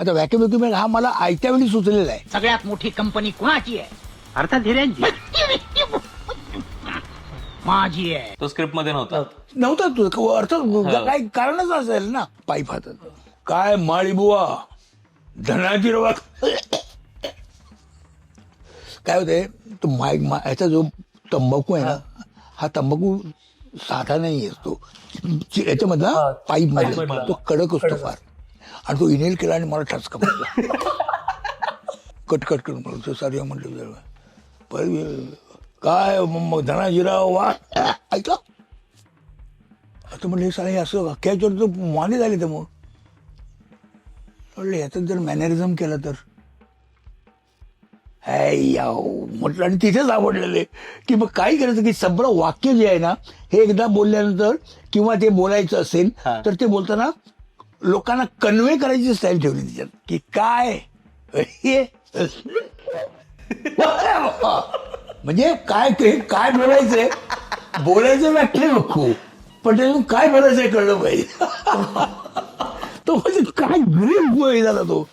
आता vacuum equipment हा मला आयत्या वेळी सुचलेला आहे. सगळ्यात मोठी कंपनी कुणाची आहे? अर्थात हिऱ्यांची माझी आहे. तो स्क्रिप्टमध्ये नव्हता. नव्हता तू. अर्थ काही कारणच असेल ना. पाईप हातात काय माळी बुवा? धनाजी रवा. काय होते तो माय मा- ह्याचा जो तंबाखू आहे ना हा तंबाखू साधा नाही असतो याच्यामधला पाईपमध्ये. तो कडक असतो फार. आणि तो इनेल केला आणि मला ठसका बसला कट कट करून म्हणलं सारे म्हटलं पण काय मग धनाजीराव वा. ऐकलं आता म्हणलं हे सारे असं अख्ख्या याच्यावर तर माने झाले तर मग. म्हणलं याच्यात जर मॅनरिझम केलं तर? म्हटलं आणि तिथेच आवडलेले की मग काय करायचं? की सगळं वाक्य जे आहे ना हे एकदा बोलल्यानंतर किंवा ते बोलायचं असेल. तर ते बोलताना लोकांना कन्वे करायची स्टाईल ठेवली त्याच्यात की काय? हे? म्हणजे काय ते काय बोलायचंय? बोलायचं व्याख्या नको पण त्यातून काय बोलायचंय कळलं पाहिजे. तो म्हणजे काय ग्रेट झाला तो.